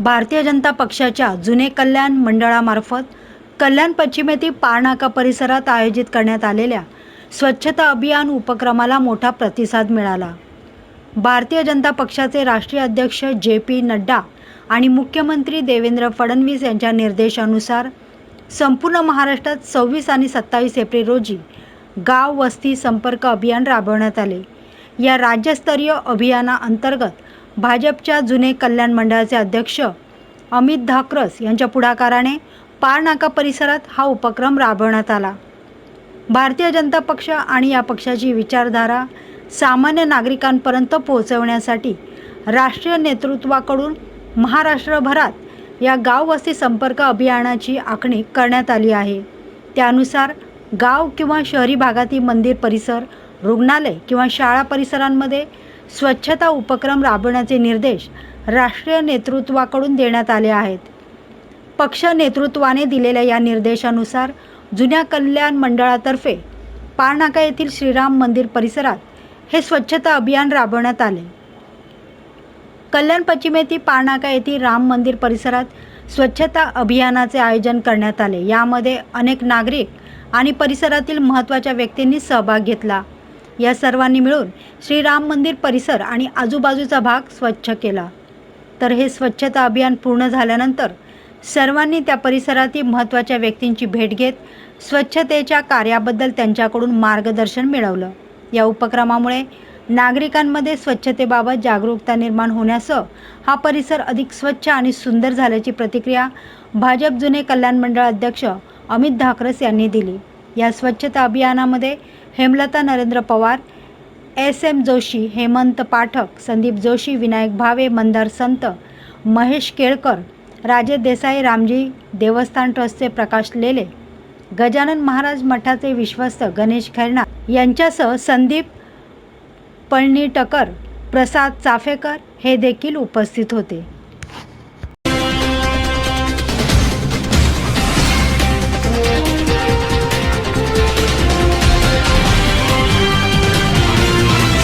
भारतीय जनता पक्षाच्या जुने कल्याण मंडळामार्फत कल्याण पश्चिम येथील पारनाका परिसरात आयोजित करण्यात आलेल्या स्वच्छता अभियान उपक्रमाला मोठा प्रतिसाद मिळाला. भारतीय जनता पक्षाचे राष्ट्रीय अध्यक्ष जे पी नड्डा आणि मुख्यमंत्री देवेंद्र फडणवीस यांच्या निर्देशानुसार संपूर्ण महाराष्ट्रात सव्वीस आणि सत्तावीस एप्रिल रोजी गाव वस्ती संपर्क अभियान राबवण्यात आले. या राज्यस्तरीय अभियानाअंतर्गत भाजपच्या जुने कल्याण मंडळाचे अध्यक्ष अमित धाकरस यांच्या पुढाकाराने पारनाका परिसरात हा उपक्रम राबवण्यात आला. भारतीय जनता पक्ष आणि या पक्षाची विचारधारा सामान्य नागरिकांपर्यंत पोहोचवण्यासाठी राष्ट्रीय नेतृत्वाकडून महाराष्ट्रभरात या गाव वस्ती संपर्क अभियानाची आखणी करण्यात आली आहे. त्यानुसार गाव किंवा शहरी भागातील मंदिर परिसर रुग्णालय किंवा शाळा परिसरांमध्ये स्वच्छता उपक्रम राबवण्याचे निर्देश राष्ट्रीय नेतृत्वाकडून देण्यात आले आहेत. पक्ष नेतृत्वाने दिलेल्या या निर्देशानुसार जुन्या कल्याण मंडळातर्फे पारनाका येथील श्रीराम मंदिर परिसरात हे स्वच्छता अभियान राबवण्यात आले. कल्याण पश्चिमेतील पारनाका येथील राम मंदिर परिसरात स्वच्छता अभियानाचे आयोजन करण्यात आले. यामध्ये अनेक नागरिक आणि परिसरातील महत्त्वाच्या व्यक्तींनी सहभाग घेतला. या सर्वांनी मिळून श्रीराम मंदिर परिसर आणि आजूबाजूचा भाग स्वच्छ केला. तर हे स्वच्छता अभियान पूर्ण झाल्यानंतर सर्वांनी त्या परिसरातील महत्त्वाच्या व्यक्तींची भेट घेत स्वच्छतेच्या कार्याबद्दल त्यांच्याकडून मार्गदर्शन मिळवलं. या उपक्रमामुळे नागरिकांमध्ये स्वच्छतेबाबत जागरूकता निर्माण होण्यासह हा परिसर अधिक स्वच्छ आणि सुंदर झाल्याची प्रतिक्रिया भाजप जुने कल्याण मंडळ अध्यक्ष अमित धाकरस यांनी दिली. या स्वच्छता अभियानामध्ये हेमलता नरेंद्र पवार एस एम जोशी हेमंत पाठक संदीप जोशी विनायक भावे मंदार संत महेश केळकर राजेश देसाई रामजी देवस्थान ट्रस्टचे प्रकाश लेले गजानन महाराज मठाचे विश्वस्त गणेश खैरना यांच्यासह संदीप पळणीटकर प्रसाद चाफेकर हे देखील उपस्थित होते.